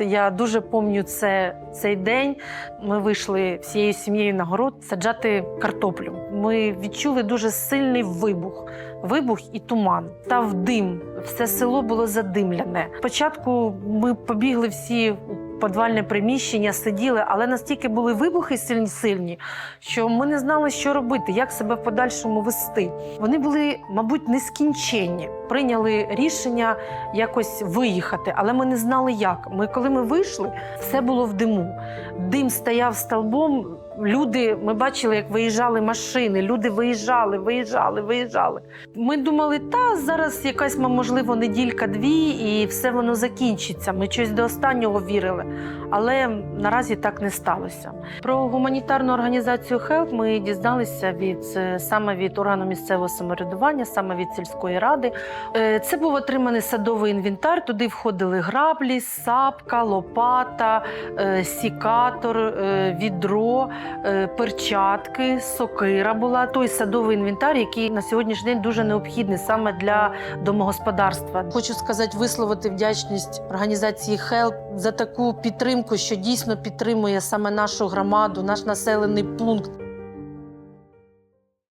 Я дуже пам'ятаю це, цей день. Ми вийшли всією сім'єю на город саджати картоплю. Ми відчули дуже сильний вибух. Вибух і туман. Став дим. Все село було задимляне. Спочатку ми побігли всі у підвальне приміщення, сиділи, але настільки були вибухи сильні, сильні, що ми не знали, що робити, як себе в подальшому вести. Вони були, мабуть, нескінченні. Прийняли рішення якось виїхати, але ми не знали, як. Ми, коли ми вийшли, все було в диму. Дим стояв столбом. Люди, ми бачили, як виїжджали машини. Люди виїжджали, виїжджали, виїжджали. Ми думали, та зараз якась, можливо, неділька-дві, і все воно закінчиться. Ми щось до останнього вірили. Але наразі так не сталося. Про гуманітарну організацію HELP ми дізналися від е, саме від органу місцевого самоврядування, саме від сільської ради. Е, Це був отриманий садовий інвентар. Туди входили граблі, сапка, лопата, е, сікатор, е, відро, перчатки, сокира була. Той садовий інвентар, який на сьогоднішній день дуже необхідний саме для домогосподарства. Хочу сказати, висловити вдячність організації HELP за таку підтримку, що дійсно підтримує саме нашу громаду, наш населений пункт.